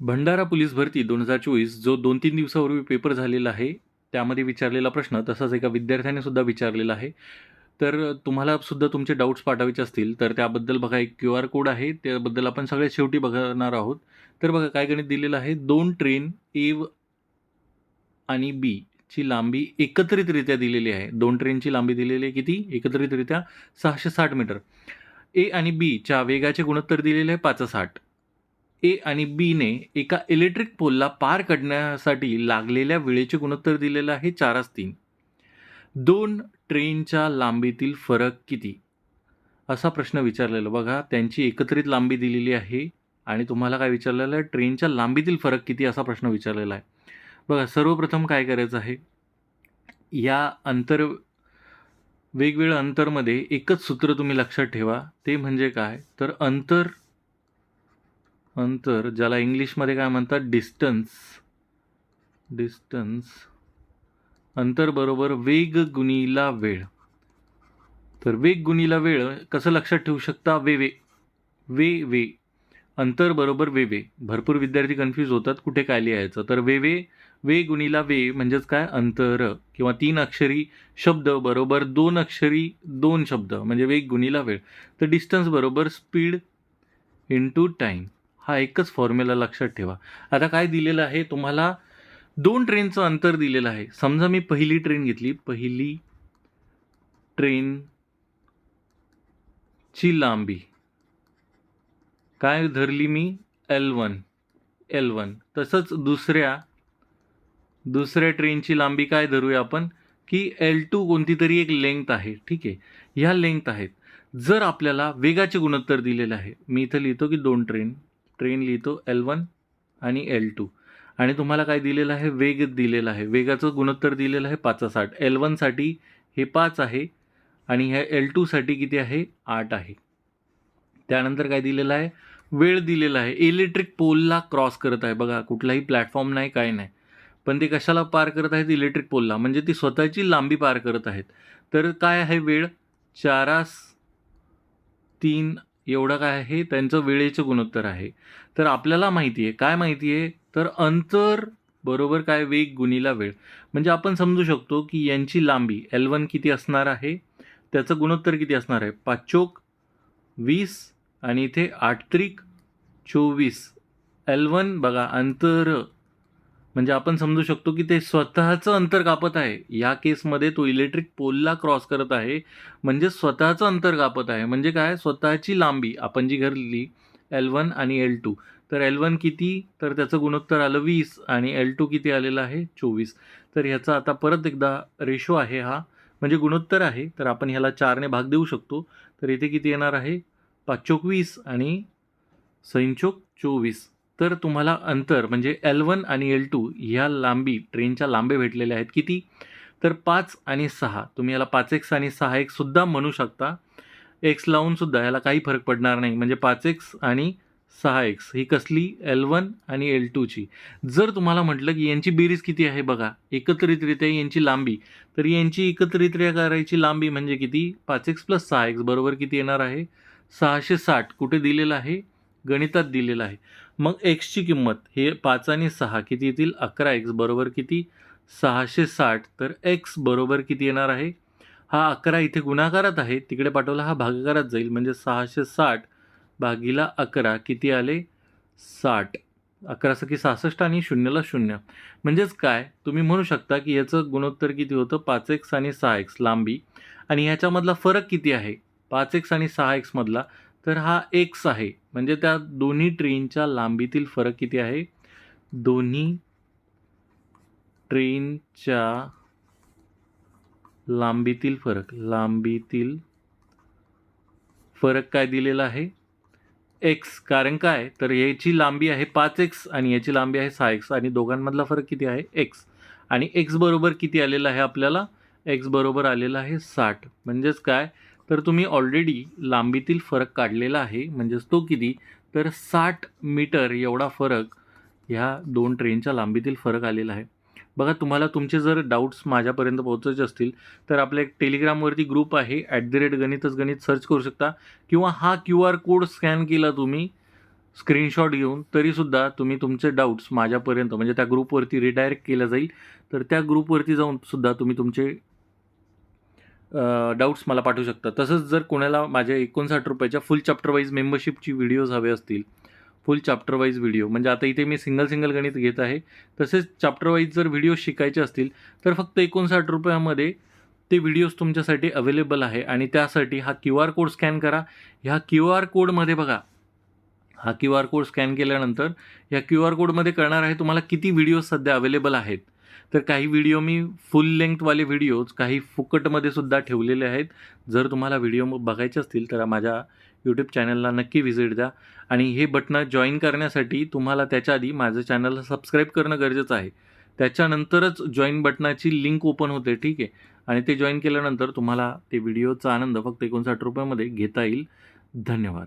Bhandara police भरती दोन हजार चोवीस जो दोन तीन दिवसापूर्वी पेपर झालेला आहे त्यामध्ये विचारलेला प्रश्न तसाच एका विद्यार्थ्याने सुद्धा विचारलेला आहे. तर तुम्हाला सुद्धा तुमचे डाऊट्स पाठवायचे असतील तर त्याबद्दल बघा एक क्यू आर कोड आहे त्याबद्दल आपण सगळ्यात शेवटी बघणार आहोत. तर बघा काय गणित दिलेलं आहे? दोन ट्रेन ए आणि बी ची लांबी एकत्रितरित्या दिलेली आहे. दोन ट्रेनची लांबी दिलेली आहे किती? एकत्रितरित्या सहाशे साठ मीटर. ए आणि बीच्या वेगाचे गुणोत्तर दिलेले आहे पाच साठ ए आणि बीने एका इलेक्ट्रिक पोलला पार करण्यासाठी लागलेल्या वेळेचे गुणोत्तर दिलेलं आहे चारच तीन. दोन ट्रेनच्या लांबीतील फरक किती? असा प्रश्न विचारलेला. बघा त्यांची एकत्रित लांबी दिलेली आहे आणि तुम्हाला काय विचारलेलं आहे? ट्रेनच्या लांबीतील फरक किती? असा प्रश्न विचारलेला आहे. बघा सर्वप्रथम काय करायचं आहे? या अंतर वेगवेगळ्या अंतरमध्ये एकच सूत्र तुम्ही लक्षात ठेवा. ते म्हणजे काय? तर अंतर अंतर ज्याला इंग्लिशमध्ये काय म्हणतात? डिस्टन्स डिस्टन्स अंतर बरोबर वेग गुणीला वेळ. तर वेग गुणीला वेळ कसं लक्षात ठेवू शकता? वे वे वे वे अंतर बरोबर वे वे भरपूर विद्यार्थी कन्फ्यूज होतात कुठे काय लिहायचं. तर वे वे वे गुणीला वे म्हणजेच काय? अंतर किंवा तीन अक्षरी शब्द बरोबर दोन अक्षरी दोन शब्द म्हणजे वेग गुणीला वेळ. तर डिस्टन्स बरोबर स्पीड इंटू टाईम हा एकच फॉर्म्युला लक्षात ठेवा. आता काय दिलेलं आहे? तुम्हाला दोन ट्रेनचं अंतर दिलेलं आहे. समजा मी पहिली ट्रेन घेतली. पहिली ट्रेनची लांबी. काय धरली मी? एल वन एल वन तसंच दुसऱ्या दुसऱ्या ट्रेनची लांबी काय धरूया आपण? की एल टू कोणती तरी एक लेंथ आहे. ठीक आहे? ह्या लेंथ आहेत. जर आपल्याला वेगाचे गुणोत्तर दिलेलं आहे. मी इथं लिहितो की दोन ट्रेन ट्रेन लिहितो एल वन आणि एल टू आणि तुम्हाला काय दिलेलं आहे? वेग दिलेला आहे. वेगाचं गुणोत्तर दिलेलं आहे पाच साठ एल वनसाठी हे पाच आहे आणि ह्या एल टूसाठी किती आहे? आठ आहे. त्यानंतर काय दिलेलं आहे? वेळ दिलेला आहे. इलेक्ट्रिक पोलला क्रॉस करत आहे. बघा कुठलाही प्लॅटफॉर्म नाही काय नाही. पण ते कशाला पार करत आहेत? इलेक्ट्रिक पोलला म्हणजे ती स्वतःची लांबी पार करत आहेत. तर काय आहे वेळ? चारास तीन एवढं काय आहे? त्यांचं वेळेचं गुणोत्तर आहे. तर आपल्याला माहिती आहे. काय माहिती आहे? तर अंतर बरोबर काय? वेग गुणीला वेळ. म्हणजे आपण समजू शकतो की यांची लांबी एल वन किती असणार आहे? त्याचं गुणोत्तर किती असणार आहे? पाचोक वीस आणि इथे आठ त्रिक चोवीस. एल वन बघा अंतर म्हणजे आपण समजू शकतो की ते स्वतःचं अंतर कापत आहे. या केसमध्ये तो इलेक्ट्रिक पोलला क्रॉस करत आहे. म्हणजे स्वतःचं अंतर कापत आहे. म्हणजे काय? स्वतःची लांबी. आपण जी घरली एल वन आणि एल टू तर एल वन किती? तर त्याचं गुणोत्तर आलं वीस आणि एल टू किती आलेलं आहे? चोवीस. तर ह्याचा आता परत एकदा रेशो आहे हा. म्हणजे गुणोत्तर आहे. तर आपण ह्याला चारने भाग देऊ शकतो. तर इथे किती येणार आहे? पाचोक वीस आणि सैनचोक चोवीस. तर तुम्हाला अंतर म्हणजे एल वन आणि एल टू ह्या लांबी ट्रेनच्या लांबे भेटलेल्या आहेत किती? तर पाच आणि सहा. तुम्ही याला पाच एक्स आणि सहा एकसुद्धा म्हणू शकता. एक्स लावूनसुद्धा याला काही फरक पडणार नाही. म्हणजे पाच एक्स आणि सहा एक्स ही कसली? एल वन आणि एल टूची जर तुम्हाला म्हटलं की यांची बेरीज किती आहे बघा एकत्रितरित्या यांची लांबी तर यांची एकत्रितरित्या करायची लांबी म्हणजे किती? पाच एक्स प्लस सहा एक्स बरोबर किती येणार आहे? सहाशे साठ. कुठे दिलेलं आहे? गणितात दिलेलं आहे. मग एक्सची किंमत हे पाच आणि सहा किती येतील? अकरा एक्स बरोबर किती? सहाशे साठ. तर एक्स बरोबर किती येणार आहे? हा अकरा इथे गुणाकारात आहे. तिकडे पाठवला हा भागाकारात जाईल. म्हणजे सहाशे साठ भागीला अकरा किती आले? साठ. अकरा सकी सहासष्ट आणि शून्यला शून्य. म्हणजेच काय? तुम्ही म्हणू शकता की याचं गुणोत्तर किती होतं? पाच एक्स आणि सहा एक्स लांबी. आणि ह्याच्यामधला फरक किती आहे? पाच एक्स आणि सहा एक्समधला तर हा एक्स आहे. म्हणजे त्या दोन्ही ट्रेनच्या लांबीतील फरक किती आहे? दोन्ही ट्रेनच्या लांबीतील फरक. लांबीतील फरक काय दिलेला आहे? एक्स कारण काय? तर याची लांबी आहे पाच एक्स आणि याची लांबी आहे सहा एक्स आणि दोघांमधला फरक किती आहे? एक्स आणि एक्स बरोबर किती आलेला आहे आपल्याला? एक्स बरोबर आलेला आहे साठ. म्हणजेच काय? तर तुम्ही ऑलरेडी लांबीतील फरक काढलेला आहे. म्हणजेच तो किती? तर साठ मीटर एवढा फरक ह्या दोन ट्रेनच्या लांबीतील फरक आलेला आहे. बघा तुम्हाला तुमचे जर डाऊट्स माझ्यापर्यंत पोहोचायचे असतील तर आपल्या एक टेलिग्रामवरती ग्रुप आहे. ॲट द रेट गणितच गणित सर्च करू शकता. किंवा हा क्यू आर कोड स्कॅन केला तुम्ही स्क्रीनशॉट घेऊन तरीसुद्धा तुम्ही तुमचे डाऊट्स माझ्यापर्यंत म्हणजे त्या ग्रुपवरती रिडायरेक्ट केलं जाईल. तर त्या ग्रुपवरती जाऊन सुद्धा तुम्ही तुमचे डाऊट्स मला पाठवू शकता. तसंच जर कोणाला माझ्या एकोणसाठ रुपयाच्या फुल चॅप्टरवाईज मेंबरशिपची व्हिडिओज हवे असतील फुल चॅप्टरवाईज व्हिडिओ म्हणजे आता इथे मी सिंगल सिंगल गणित घेत आहे. तसेच चॅप्टरवाईज जर व्हिडिओ शिकायचे असतील तर फक्त एकोणसाठ रुपयामध्ये ते व्हिडिओज तुमच्यासाठी अवेलेबल आहे आणि त्यासाठी हा क्यू आर कोड स्कॅन करा. ह्या क्यू आर कोडमध्ये बघा हा क्यू आर कोड स्कॅन केल्यानंतर या क्यू आर कोडमध्ये करणार आहे तुम्हाला किती व्हिडिओज सध्या अवेलेबल आहेत. तर काही व्हिडिओ मी फुल लेंथवाले व्हिडिओज काही फुकटमध्ये सुद्धा ठेवलेले आहेत. जर तुम्हाला व्हिडिओ बघायचे असतील तर माझ्या यूट्यूब चॅनलला नक्की व्हिजिट द्या. आणि हे बटणं जॉईन करण्यासाठी तुम्हाला त्याच्या आधी माझं चॅनलला सबस्क्राईब करणं गरजेचं आहे. त्याच्यानंतरच जॉईन बटनाची लिंक ओपन होते ठीक आहे? आणि ते जॉईन केल्यानंतर तुम्हाला ते व्हिडिओचा आनंद फक्त एकोणसाठ रुपयामध्ये घेता येईल. धन्यवाद.